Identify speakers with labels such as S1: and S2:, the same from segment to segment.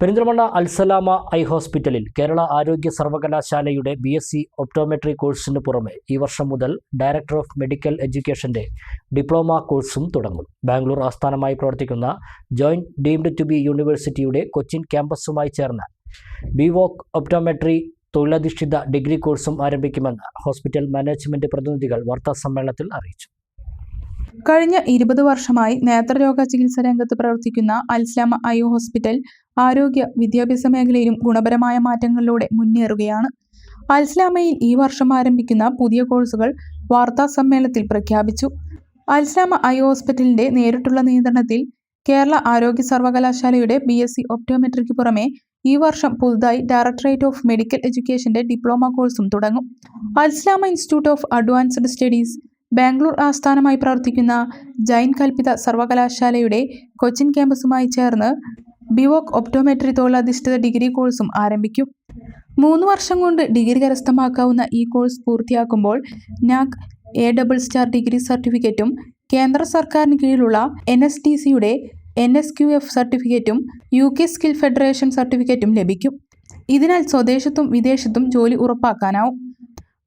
S1: Perinthalmanna Al Salama I ഹോസ്പിറ്റലിൽ കേരള ആരോഗ്യ സർവകലാശാലയുടെ ബി എസ് സി ഒപ്റ്റോമെട്രി കോഴ്സിന് പുറമെ ഈ വർഷം മുതൽ ഡയറക്ടർ ഓഫ് മെഡിക്കൽ എഡ്യൂക്കേഷന്റെ ഡിപ്ലോമ കോഴ്സും തുടങ്ങും. ബാംഗ്ലൂർ ആസ്ഥാനമായി പ്രവർത്തിക്കുന്ന ജോയിന്റ് ഡീംഡ് ടു ബി യൂണിവേഴ്സിറ്റിയുടെ കൊച്ചിൻ ക്യാമ്പസുമായി ചേർന്ന് ബിവോക് ഒപ്റ്റോമെട്രി തൊഴിലധിഷ്ഠിത ഡിഗ്രി കോഴ്സും ആരംഭിക്കുമെന്ന് ഹോസ്പിറ്റൽ മാനേജ്മെന്റ് പ്രതിനിധികൾ വാർത്താ സമ്മേളനത്തിൽ അറിയിച്ചു.
S2: കഴിഞ്ഞ ഇരുപത് വർഷമായി നേത്രരോഗ ചികിത്സാ രംഗത്ത് പ്രവർത്തിക്കുന്ന അൽസ്ലാമ ഐ ഹോസ്പിറ്റൽ ആരോഗ്യ വിദ്യാഭ്യാസ മേഖലയിലും ഗുണപരമായ മാറ്റങ്ങളിലൂടെ മുന്നേറുകയാണ്. അൽസ്ലാമയിൽ ഈ വർഷം ആരംഭിക്കുന്ന പുതിയ കോഴ്സുകൾ വാർത്താ സമ്മേളനത്തിൽ പ്രഖ്യാപിച്ചു. അൽസ്ലാമ ഐ ഹോസ്പിറ്റലിന്റെ നേരിട്ടുള്ള നിയന്ത്രണത്തിൽ കേരള ആരോഗ്യ സർവകലാശാലയുടെ ബി എസ് സി ഒപ്റ്റോമെട്രിക്ക് പുറമെ ഈ വർഷം പുതുതായി ഡയറക്ടറേറ്റ് ഓഫ് മെഡിക്കൽ എഡ്യൂക്കേഷന്റെ ഡിപ്ലോമ കോഴ്സും തുടങ്ങും. Alsalama institute of advanced studies Bangalore ആസ്ഥാനമായി പ്രവർത്തിക്കുന്ന ജൈൻ കൽപ്പിത സർവകലാശാലയുടെ കൊച്ചിൻ ക്യാമ്പസുമായി ചേർന്ന് ബിവോക് ഒപ്റ്റോമെട്രി തൊഴിലധിഷ്ഠിത ഡിഗ്രി കോഴ്സും ആരംഭിക്കും. മൂന്ന് വർഷം കൊണ്ട് ഡിഗ്രി കരസ്ഥമാക്കാവുന്ന ഈ കോഴ്സ് പൂർത്തിയാക്കുമ്പോൾ NAAC A double star degree സർട്ടിഫിക്കറ്റും കേന്ദ്ര സർക്കാരിന് കീഴിലുള്ള എൻ എസ് ടി സിയുടെ എൻ എസ് ക്യു എഫ് സർട്ടിഫിക്കറ്റും യു കെ സ്കിൽ ഫെഡറേഷൻ സർട്ടിഫിക്കറ്റും ലഭിക്കും. ഇതിനാൽ സ്വദേശത്തും വിദേശത്തും ജോലി ഉറപ്പാക്കാനാവും.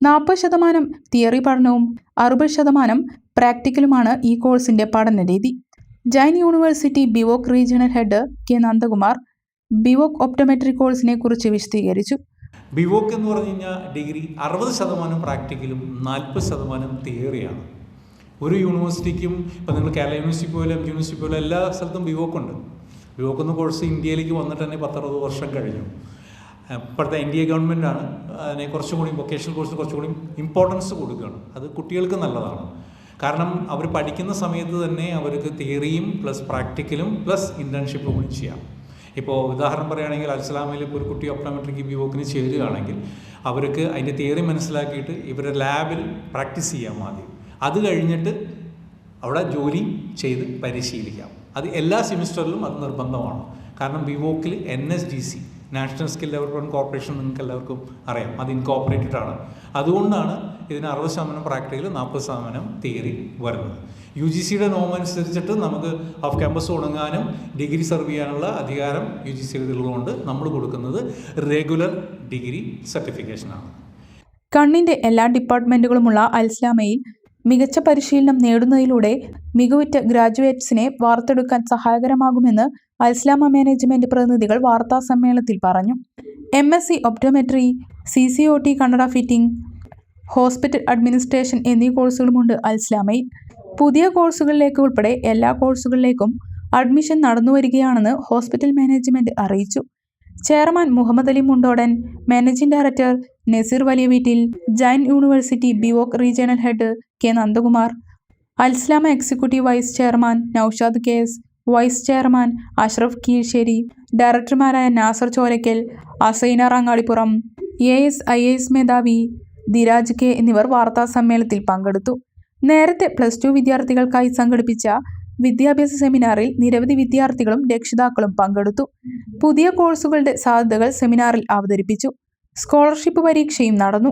S2: നാൽപ്പത് ശതമാനം തിയറി പഠനവും അറുപത് ശതമാനം പ്രാക്ടിക്കലുമാണ് ഈ കോഴ്സിന്റെ പഠന പഠനരീതി. Jain university B Voc regional head K Nandakumar B Voc optometry കോഴ്സിനെ കുറിച്ച് വിശദീകരിച്ചു.
S3: ബിവോക്ക് എന്ന് പറഞ്ഞു കഴിഞ്ഞാൽ ഡിഗ്രി അറുപത് ശതമാനം പ്രാക്ടിക്കലും നാൽപ്പത് ശതമാനം തിയറിയാണ്. ഒരു യൂണിവേഴ്സിറ്റിക്കും ഇപ്പോൾ നിങ്ങൾ കേരള യൂണിവേഴ്സിറ്റി പോലും യൂണിവേഴ്സിറ്റി പോലും എല്ലാ സ്ഥലത്തും ബിവോക്ക് ഉണ്ട്. ബിവോക്ക് എന്ന കോഴ്സ് ഇന്ത്യയിലേക്ക് വന്നിട്ട് തന്നെ പത്തറുപത് വർഷം കഴിഞ്ഞു. ഇപ്പോഴത്തെ എൻ ഡി എ ഗവൺമെന്റാണ് അതിനെ കുറച്ചും കൂടി വൊക്കേഷണൽ കോഴ്സ് കുറച്ചും കൂടി ഇമ്പോർട്ടൻസ് കൊടുക്കുകയാണ്. അത് കുട്ടികൾക്ക് നല്ലതാണ്. കാരണം അവർ പഠിക്കുന്ന സമയത്ത് തന്നെ അവർക്ക് തിയറിയും പ്ലസ് പ്രാക്ടിക്കലും പ്ലസ് ഇന്റേൺഷിപ്പും കൂടി ചെയ്യാം. ഇപ്പോൾ ഉദാഹരണം പറയുകയാണെങ്കിൽ അൽസലാമിൽ ഇപ്പോൾ ഒരു കുട്ടി ഒപ്റ്റോമെട്രിക് വിവോക്കിന് ചേരുകയാണെങ്കിൽ അവർക്ക് അതിന്റെ തിയറി മനസ്സിലാക്കിയിട്ട് ഇവരുടെ ലാബിൽ പ്രാക്ടീസ് ചെയ്യാം ആദ്യം. അത് കഴിഞ്ഞിട്ട് അവിടെ ജോലി ചെയ്ത് പരിശീലിക്കാം. അത് എല്ലാ സെമിസ്റ്ററിലും അത് നിർബന്ധമാണ്. കാരണം വിവോക്കിൽ N S D C national skill development corporation നിങ്ങൾക്ക് എല്ലാവർക്കും അറിയാം. അത് ഇൻകോപ്പറേറ്റഡ് ആണ്. അതുകൊണ്ടാണ് ഇതിന് അറുപത് ശതമാനം പ്രാക്ടിക്കൽ നാൽപ്പത് ശതമാനം തിയറി വരുന്നത്. യു ജി സിയുടെ നോമനുസരിച്ചിട്ട് നമുക്ക് ഓഫ് ക്യാമ്പസ് തുടങ്ങാനും ഡിഗ്രി സെർവ് ചെയ്യാനുള്ള അധികാരം യു ജി സിയുടെ ഉള്ളതുകൊണ്ട് നമ്മൾ കൊടുക്കുന്നത് റെഗുലർ ഡിഗ്രി സർട്ടിഫിക്കേഷനാണ്
S2: കണ്ണിന്റെ എല്ലാ ഡിപ്പാർട്ട്മെന്റുകളുമുള്ള അൽസ്ലാമയിൽ മികച്ച പരിശീലനം നേടുന്നതിലൂടെ മികവുറ്റ ഗ്രാജുവേറ്റ്സിനെ വാർത്തെടുക്കാൻ സഹായകരമാകുമെന്ന് അൽസ്ലാമ മാനേജ്മെന്റ് പ്രതിനിധികൾ വാർത്താ സമ്മേളനത്തിൽ പറഞ്ഞു. M S C optometry C C O T കണ്ണട ഫിറ്റിംഗ് ഹോസ്പിറ്റൽ അഡ്മിനിസ്ട്രേഷൻ എന്നീ കോഴ്സുകളുമുണ്ട് അൽസ്ലാമയിൽ. പുതിയ കോഴ്സുകളിലേക്ക് ഉൾപ്പെടെ എല്ലാ കോഴ്സുകളിലേക്കും അഡ്മിഷൻ നടന്നുവരികയാണെന്ന് ഹോസ്പിറ്റൽ മാനേജ്മെന്റ് അറിയിച്ചു. Chairman Muhammad Ali Mundodan managing director Naseer Valiya Veettil Jain university B Voc regional head K Nandakumar Alsalama executive vice chairman Naushad K S vice chairman Ashraf Keezhsseri ഡയറക്ടർമാരായ Nasar Cholakkal Asaina Rangalippuram A S I S മേധാവി Dhiraj K എന്നിവർ വാർത്താ സമ്മേളനത്തിൽ പങ്കെടുത്തു. നേരത്തെ plus two വിദ്യാർത്ഥികൾക്കായി സംഘടിപ്പിച്ച വിദ്യാഭ്യാസ സെമിനാറിൽ നിരവധി വിദ്യാർത്ഥികളും രക്ഷിതാക്കളും പങ്കെടുത്തു. പുതിയ കോഴ്സുകളുടെ സാധ്യതകൾ സെമിനാറിൽ അവതരിപ്പിച്ചു. സ്കോളർഷിപ്പ് പരീക്ഷയും നടന്നു.